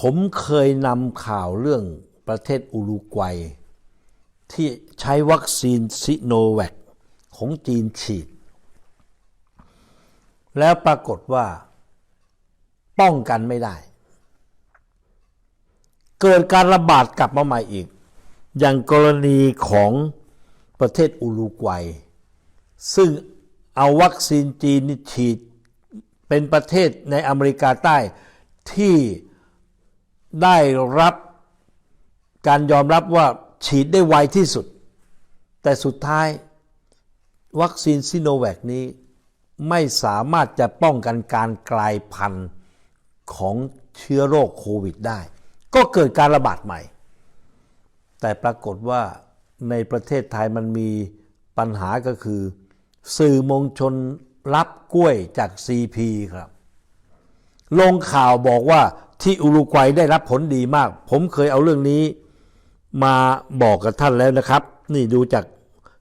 ผมเคยนำข่าวเรื่องประเทศอุรุกวัย ที่ใช้วัคซีนซิโนแวคของจีนฉีด แล้วปรากฏว่า ป้องกันไม่ได้ เกิดการระบาดกลับมาใหม่อีก อย่างกรณีของประเทศอุรุกวัย ซึ่งเอาวัคซีนจีนฉีดเป็นประเทศในอเมริกาใต้ที่ ได้รับการยอมรับว่าฉีดได้ไวที่สุด แต่สุดท้าย วัคซีนซิโนแวคนี้ ไม่สามารถจะป้องกันการกลายพันธุ์ของเชื้อโรคโควิดได้ ก็เกิดการระบาดใหม่ แต่ปรากฏว่าในประเทศไทยมันมีปัญหาก็คือ สื่อมวลชนรับกล้วยจาก CP ครับ ลงข่าวบอกว่า ที่อุรุกวัยได้รับผลดีมาก ผมเคยเอาเรื่องนี้มาบอกกับท่านแล้วนะครับ นี่ดูจาก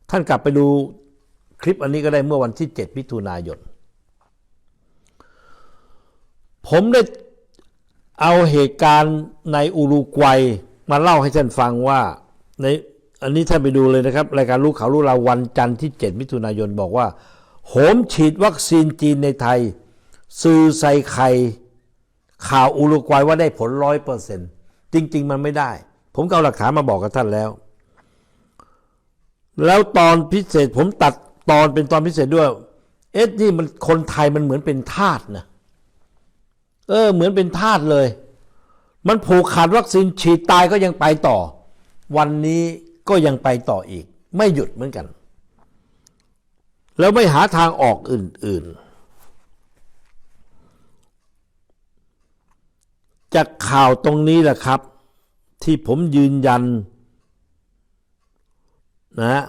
ท่านกลับไปดูคลิปอันนี้ก็ได้เมื่อวันที่ 7 มิถุนายน ผมได้เอาเหตุการณ์ในอุรุกวัยมาเล่าให้ท่านฟังว่าในอันนี้ท่านไปดูเลยนะครับ รายการรู้ข่าวรู้เราววันจันทร์ที่ 7 มิถุนายนบอกว่า โหมฉีดวัคซีนจีนในไทย สื่อใส่ไข่ ข่าวอุรุกวัยว่าได้ผลร้อยเปอร์เซ็นต์จริง ๆ มันไม่ได้ ผมก็เอาหลักฐานมาบอกกับท่านแล้ว แล้วตอนพิเศษผมตัดตอนเป็นตอนพิเศษด้วย เอ๊ะนี่มันคนไทยมันเหมือนเป็นทาสนะเออ เหมือนเป็นทาสเลย มันผูกขาดวัคซีนฉีดตายก็ยังไปต่อ วันนี้ก็ยังไปต่ออีก ไม่หยุดเหมือนกัน แล้วไม่หาทางออกอื่น ๆ จากข่าวตรงนี้แหละครับ ที่ผมยืนยันนะฮะ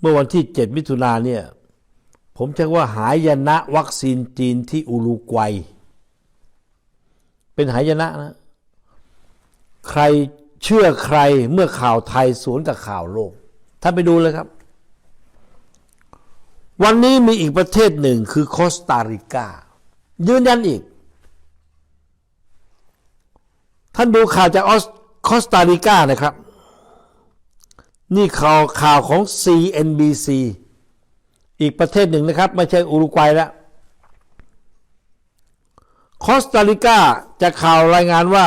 เมื่อวันที่ 7 มิถุนาเนี่ยผมใช้ว่าหายนะวัคซีนจีนที่อุรุกวัย เป็นหายนะนะ ใครเชื่อใครเมื่อข่าวไทยสวนกับข่าวโลกท่านไปดูเลยครับ วันนี้มีอีกประเทศหนึ่งคือโคสตาริกา ยืนยันอีก ท่านดูข่าวจากออสโคสตาริกานะครับ นี่ข่าวข่าวของ CNBC อีกประเทศหนึ่งนะครับ ไม่ใช่อุรุกวัยแล้วคอสตาริกาจะข่าวรายงานว่า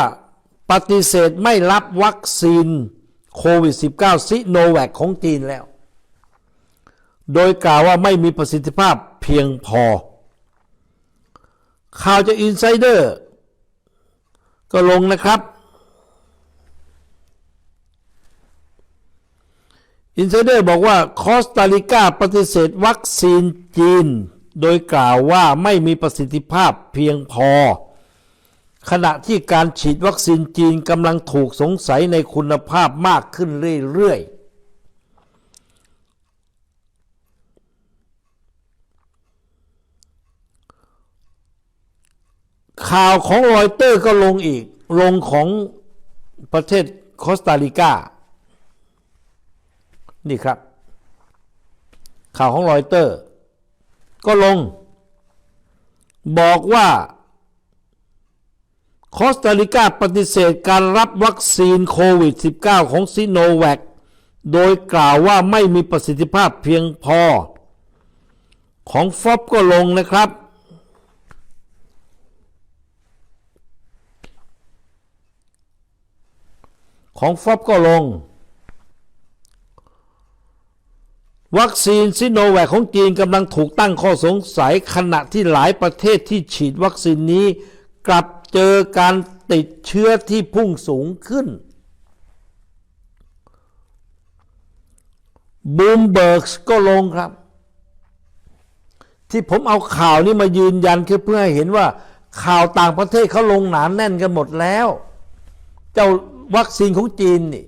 ปฏิเสธไม่รับวัคซีนโควิด -19 ซิโนแวคของจีนแล้ว โดยกล่าวว่าไม่มีประสิทธิภาพเพียงพอ ข่าวจากอินไซเดอร์ก็ลงนะครับอินไซเดอร์บอกว่าคอสตาริกาปฏิเสธวัคซีนจีน โดยกล่าวว่าไม่มีประสิทธิภาพเพียงพอ ขณะที่การฉีดวัคซีนจีนกำลังถูกสงสัยในคุณภาพมากขึ้นเรื่อยๆ ข่าวของรอยเตอร์ก็ลงอีก ลงของประเทศคอสตาริกา นี่ครับ ข่าวของรอยเตอร์ ก็ลง บอกว่าคอสตาริกาปฏิเสธการรับวัคซีนโควิด -19 ของซิโนแวคโดยกล่าวว่าไม่มีประสิทธิภาพเพียงพอ ของฟอบก็ลงนะครับ ของฟอบก็ลง วัคซีนซิโนแวคของจีนกำลังถูกตั้งข้อสงสัยขณะที่หลายประเทศที่ฉีดวัคซีนนี้ กลับเจอการติดเชื้อที่พุ่งสูงขึ้นบูมเบิร์กก็ลงครับ ที่ผมเอาข่าวนี้มายืนยันคือเพื่อให้เห็นว่าข่าวต่างประเทศเขาลงหนานแน่นกันหมดแล้ว เจ้า วัคซีนของจีนนี่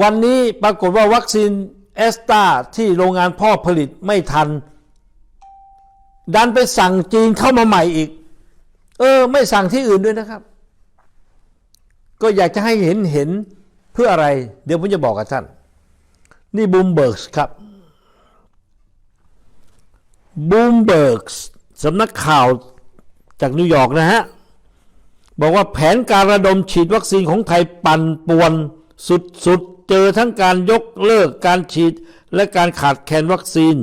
วันนี้ปรากฏว่าวัคซีนแอสตาที่โรงงานพ่อผลิตไม่ทัน ดันไปสั่งจีนเข้ามาใหม่อีก เออ ไม่สั่งที่อื่นด้วยนะครับ ก็อยากจะให้เห็นเห็นเพื่ออะไร เดี๋ยวผมจะบอกกับท่าน นี่บูมเบิร์กครับบูมเบิร์กสำนักข่าวจากนิวยอร์กนะฮะ บอกว่าแผนการระดมฉีดวัคซีนของไทยปั่นป่วน สุดๆ เจอทั้งการยกเลิกการฉีดและการขาดแคลนวัคซีน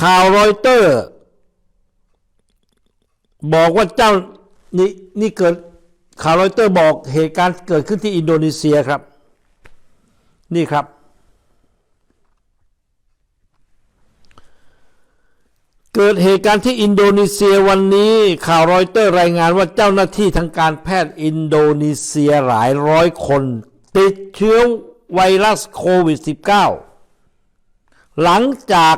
ข่าวรอยเตอร์ บอกว่าเจ้านี่นี่เกิดข่าวรอยเตอร์บอกเหตุการณ์เกิดขึ้นที่อินโดนีเซียครับ นี่ครับ เกิดเหตุการณ์ที่อินโดนีเซียวันนี้ข่าวรอยเตอร์รายงานว่าเจ้าหน้าที่ทางการแพทย์อินโดนีเซียหลายร้อยคน ติดเชื้อไวรัสโควิด -19 หลังจาก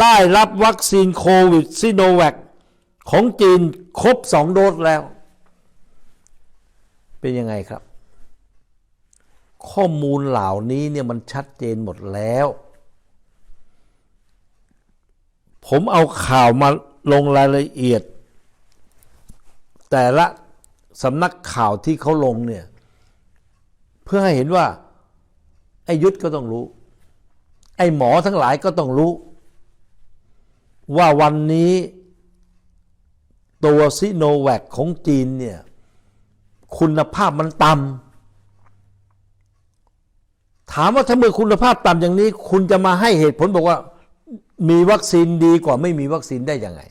ได้รับวัคซีนโควิดซิโนแวคของจีนครบสองโดสแล้ว เป็นยังไงครับ ข้อมูลเหล่านี้เนี่ยมันชัดเจนหมดแล้ว ผมเอาข่าวมาลงรายละเอียด แต่ละสำนักข่าวที่เขาลงเนี่ย เพื่อให้เห็นว่า ไอ้ยุทธก็ต้องรู้ ไอ้หมอทั้งหลายก็ต้องรู้ ว่าวันนี้ตัวซิโนแวคของจีนเนี่ย คุณภาพมันต่ำถามว่าถ้าเมื่อคุณภาพต่ำอย่างนี้ คุณจะมาให้เหตุผลบอกว่า มีวัคซีนดีกว่าไม่มีวัคซีนได้ยังไง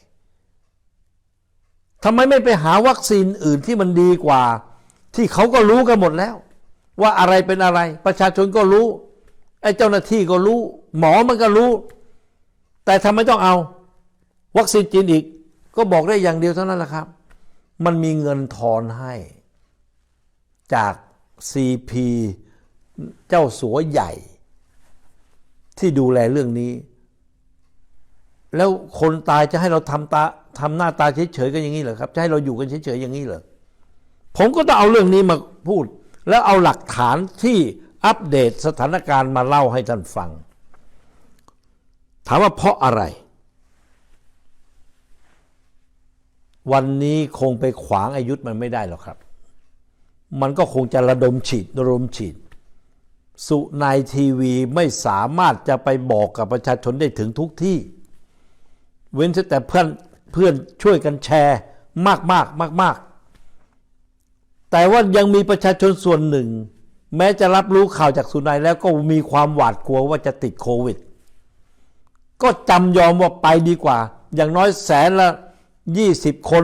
ทำไมไม่ไปหาวัคซีนอื่นที่มันดีกว่า ที่เขาก็รู้กันหมดแล้ว ว่าอะไรเป็นอะไร ประชาชนก็รู้ไอ้เจ้าหน้าที่ก็รู้ หมอมันก็รู้ แต่ทำไมต้องเอา วัคซีนจีนอีก ก็บอกได้อย่างเดียวเท่านั้นแหละครับ มันมีเงินทอนให้ จาก CP เจ้าสัวใหญ่ ที่ดูแลเรื่องนี้ แล้วคนตายจะให้เราทำตาทำหน้าตาเฉยๆกันอย่างนี้เหรอครับ จะให้เราอยู่กันเฉยๆอย่างนี้เหรอผมก็ต้องเอาเรื่องนี้มาพูด แล้วเอาหลักฐานที่อัปเดตสถานการณ์มาเล่าให้ท่านฟัง ถามว่าเพราะอะไร วันนี้คงไปขวางอายุธมันไม่ได้หรอกครับ มันก็คงจะระดมฉีดระดมฉีด สุนายทีวีไม่สามารถจะไปบอกกับประชาชนได้ถึงทุกที่ เว้นแต่เพื่อนเพื่อนช่วยกันแชร์มากมากมากมากแต่ว่ายังมีประชาชนส่วนหนึ่ง แม้จะรับรู้ข่าวจากสุนายแล้วก็มีความหวาดกลัวว่าจะติดโควิด ก็จำยอมว่าไปดีกว่า อย่างน้อยแสนละยี่สิบคน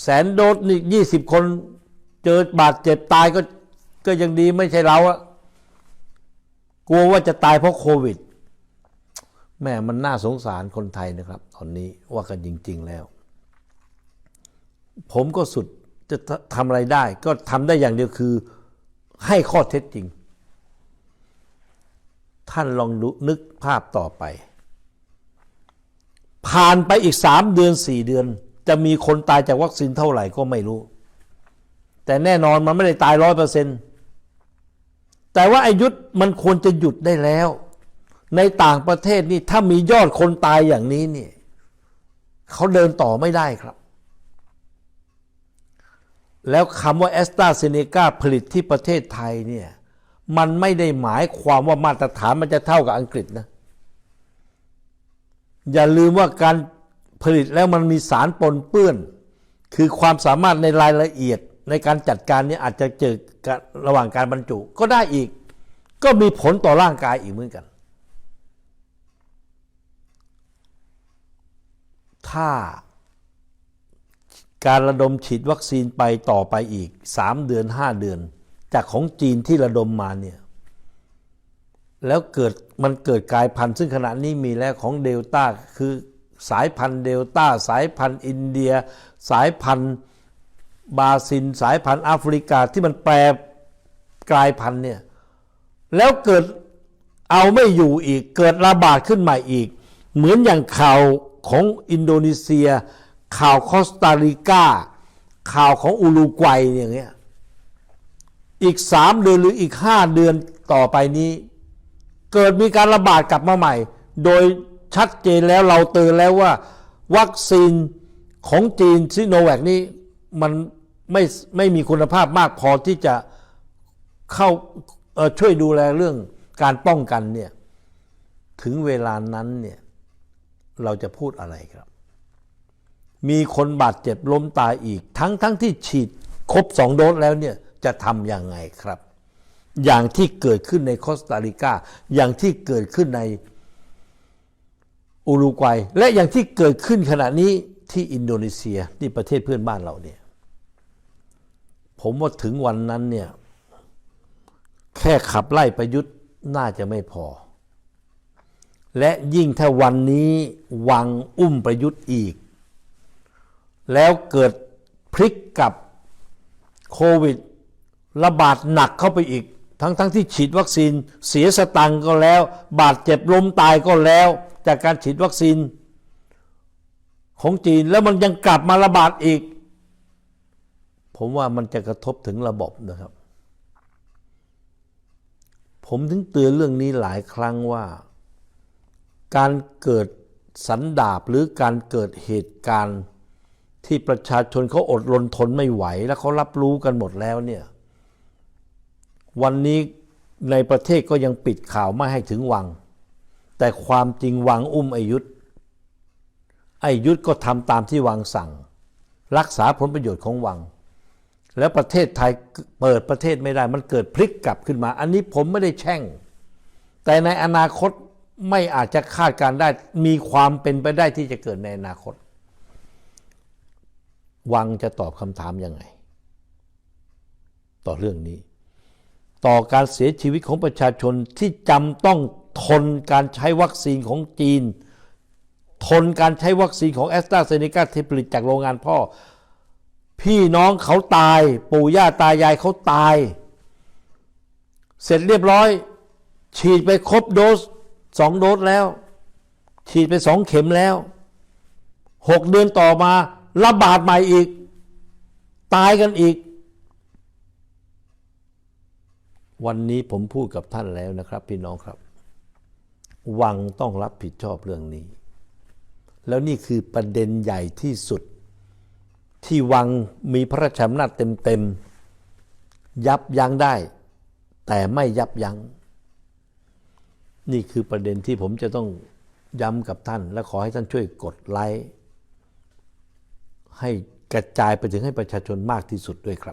แสนโดสนี่ยี่สิบคน เจอบาดเจ็บตายก็ก็ยังดีไม่ใช่เราอะกลัวว่าจะตายเพราะโควิด แม่มันน่าสงสารคนไทยนะครับ ตอนนี้ว่ากันจริง ๆแล้ว ผมก็สุดจะทำอะไรได้ ก็ทำได้อย่างเดียวคือ ให้ข้อเท็จจริง ท่านลองนึกภาพต่อไป ผ่านไปอีกสามเดือนสี่เดือน จะมีคนตายจากวัคซีนเท่าไหร่ก็ไม่รู้ แต่แน่นอนมันไม่ได้ตายร้อยเปอร์เซ็นต์แต่ว่าอายุธมันควรจะหยุดได้แล้ว ในต่างประเทศนี่ถ้ามียอดคนตายอย่างนี้นี่เขาเดินต่อไม่ได้ครับ แล้วคำว่าแอสตราเซเนกาผลิตที่ประเทศไทยเนี่ยมันไม่ได้หมายความว่ามาตรฐานมันจะเท่ากับอังกฤษนะ อย่าลืมว่าการผลิตแล้วมันมีสารปนเปื้อน คือความสามารถในรายละเอียดในการจัดการเนี่ยอาจจะเจอระหว่างการบรรจุก็ได้อีก ก็มีผลต่อร่างกายอีกเหมือนกัน ถ้าการระดมฉีดวัคซีนไปต่อไปอีก 3 เดือน 5 เดือน จากของจีนที่ระดมมาเนี่ยแล้วเกิดมันเกิดกลายพันธุ์ซึ่งขณะนี้มีแล้วของเดลต้าคือสายพันธุ์เดลต้า สายพันธุ์อินเดีย สายพันธุ์บาซิลสายพันธุ์แอฟริกาที่มันแปรกลายพันธุ์เนี่ยแล้วเกิดเอาไม่อยู่อีกเกิดระบาดขึ้นใหม่อีก เหมือนอย่างข่าว ของอินโดนีเซีย ข่าวคอสตาริกาข่าวของอุรุกวัยอย่างเงี้ยอีกสามเดือนหรืออีกห้าเดือนต่อไปนี้ เกิดมีการระบาดกลับมาใหม่ โดยชัดเจนแล้วเราเตือนแล้วว่า วัคซีนของจีนซิโนแวคนี้มันไม่ไม่มีคุณภาพมากพอที่จะเข้าช่วยดูแลเรื่องการป้องกันเนี่ยถึงเวลานั้นเนี่ย เราจะพูดอะไรครับ มีคนบาดเจ็บล้มตายอีก ทั้งทั้งที่ฉีดครบสองโดสแล้วเนี่ยจะทำยังไงครับ อย่างที่เกิดขึ้นในคอสตาริกาอย่างที่เกิดขึ้นในอุรุกวัย และอย่างที่เกิดขึ้นขณะนี้ที่อินโดนีเซียที่ประเทศเพื่อนบ้านเราเนี่ยผมว่าถึงวันนั้นเนี่ยแค่ขับไล่ประยุทธ์น่าจะไม่พอ และยิ่งถ้าวันนี้วังอุ้มประยุทธ์อีก แล้วเกิดพลิกกับโควิดระบาดหนักเข้าไปอีก ทั้งทั้งที่ฉีดวัคซีนเสียสตังก็แล้ว บาดเจ็บล้มตายก็แล้ว จากการฉีดวัคซีน ของจีนแล้วมันยังกลับมาระบาดอีก ผมว่ามันจะกระทบถึงระบบนะครับ ผมถึงเตือนเรื่องนี้หลายครั้งว่า การเกิดสันดาบหรือการเกิดเหตุการณ์ที่ประชาชนเขาอดรนทนไม่ไหว แล้วเขารับรู้กันหมดแล้วเนี่ยวันนี้ในประเทศก็ยังปิดข่าวไม่ให้ถึงวัง แต่ความจริงวังอุ้มไอยุธไอยุธก็ทำตามที่วังสั่ง รักษาผลประโยชน์ของวัง แล้วประเทศไทยเปิดประเทศไม่ได้มันเกิดพลิกกลับขึ้นมา อันนี้ผมไม่ได้แช่ง แต่ในอนาคต ไม่อาจจะคาดการได้มีความเป็นไปได้ที่จะเกิดในอนาคต วังจะตอบคำถามยังไง ต่อเรื่องนี้ ต่อการเสียชีวิตของประชาชนที่จำต้องทนการใช้วัคซีนของจีน ทนการใช้วัคซีนของแอสตราเซเนกาที่ผลิตจากโรงงานพ่อ พี่น้องเขาตาย ปู่ย่าตายายเขาตาย เสร็จเรียบร้อย ฉีดไปครบโดส สองโดสแล้ว ฉีดไปสองเข็มแล้วหกเดือนต่อมาระบาดใหม่อีก ตายกันอีก วันนี้ผมพูดกับท่านแล้วนะครับ พี่น้องครับ วังต้องรับผิดชอบเรื่องนี้ แล้วนี่คือประเด็นใหญ่ที่สุด ที่วังมีพระราชอำนาจเต็มๆยับยั้งได้ แต่ไม่ยับยัง้ง นี่คือประเด็นที่ผมจะต้องย้ำกับท่าน และขอให้ท่านช่วยกดไลค์ให้กระจายไปถึงให้ประชาชนมากที่สุดด้วยครับ